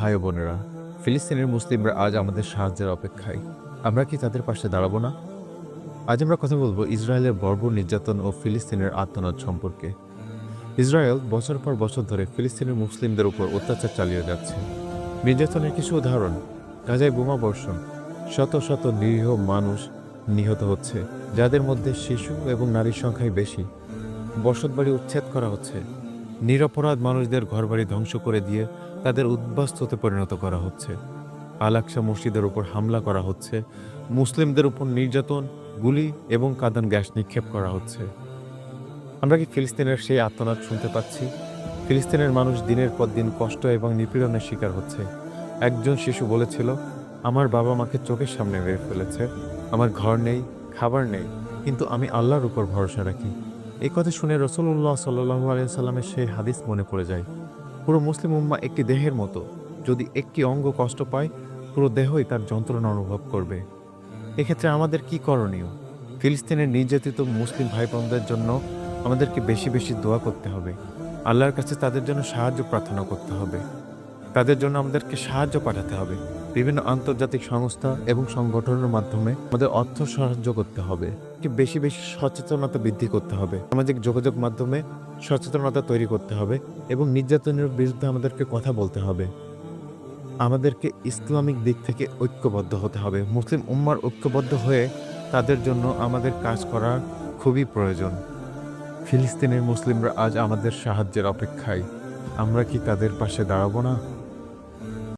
ভাই বোনেরা, ফিলিস্তিনের মুসলিমরা আজ আমাদের সাহায্যের অপেক্ষায়। আমরা কি তাদের পাশে দাঁড়াবো না? আজ আমরা কথা বলব ইসরায়েলের বর্বর নির্যাতন ও ফিলিস্তিনের আত্মনাদ সম্পর্কে। ইসরায়েল বছর পর বছর ধরে ফিলিস্তিনের মুসলিমদের উপর অত্যাচার চালিয়ে যাচ্ছে। নির্যাতনের কিছু উদাহরণ, গাজায় বোমা বর্ষণ, শত শত নিরীহ মানুষ নিহত হচ্ছে, যাদের মধ্যে শিশু এবং নারীর সংখ্যাই বেশি। বসতবাড়ি উচ্ছেদ করা হচ্ছে। নিরপরাধ মানুষদের ঘরবাড়ি ধ্বংস করে দিয়ে তাদের উদ্বাস্তুতে পরিণত করা হচ্ছে। আলাকসা মসজিদের উপর হামলা করা হচ্ছে, মুসলিমদের উপর নির্যাতন, গুলি এবং কাদান গ্যাস নিক্ষেপ করা হচ্ছে। আমরা কি ফিলিস্তিনের সেই আত্মনাদ শুনতে পাচ্ছি? ফিলিস্তিনের মানুষ দিনের পর দিন কষ্ট এবং নিপীড়নের শিকার হচ্ছে। একজন শিশু বলেছিল, আমার বাবা মাকে চোখের সামনে মেরে ফেলেছে। আমার ঘর নেই, খাবার নেই, কিন্তু আমি আল্লাহর উপর ভরসা রাখি। এই কথা শুনে রসুল্লাহ সাল্লাহ আলিয়াল্লামের সেই হাদিস মনে পড়ে যায়। পুরো মুসলিম উম্মা একটি দেহের মতো। যদি একটি অঙ্গ কষ্ট পায়, পুরো দেহই তার যন্ত্রণা অনুভব করবে। এক্ষেত্রে আমাদের কি করণীয়? ফিলিস্তিনের নির্যাতিত মুসলিম ভাই বোনদের জন্য আমাদেরকে বেশি বেশি দোয়া করতে হবে। আল্লাহর কাছে তাদের জন্য সাহায্য প্রার্থনা করতে হবে। তাদের জন্য আমাদেরকে সাহায্য পাঠাতে হবে। বিভিন্ন আন্তর্জাতিক সংস্থা এবং সংগঠনের মাধ্যমে আমাদের অর্থ সাহায্য করতে হবে। কি বেশি বেশি সচেতনতা বৃদ্ধি করতে হবে। সামাজিক যোগাযোগ মাধ্যমে সচেতনতা তৈরি করতে হবে এবং নির্যাতনের বিরুদ্ধে আমাদেরকে কথা বলতে হবে। আমাদেরকে ইসলামিক দিক থেকে ঐক্যবদ্ধ হতে হবে। মুসলিম উম্মার ঐক্যবদ্ধ হয়ে তাদের জন্য আমাদের কাজ করা খুবই প্রয়োজন। ফিলিস্তিনের মুসলিমরা আজ আমাদের সাহায্যের অপেক্ষায়। আমরা কি তাদের পাশে দাঁড়াবো না?